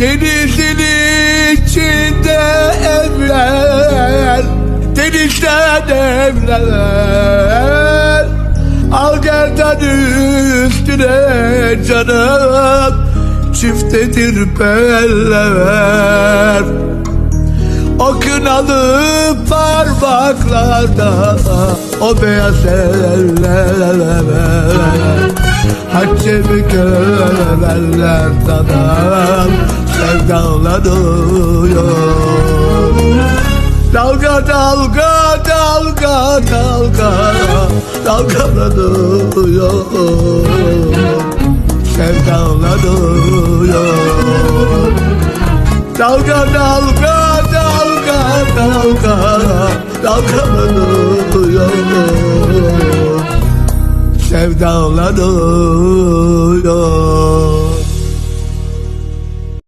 Denizin içinde evler Denizden evler. Al gerdan üstüne canım Çiftedir beller. O kınalı parmaklarda O beyaz eller Haccemi görenler tanım Sevdalanıyor Dalga dalga dalga dalga Dalgalanıyor Sevdalanıyor Dalga dalga dalga dalga Dalgalanıyor Sevdalanıyor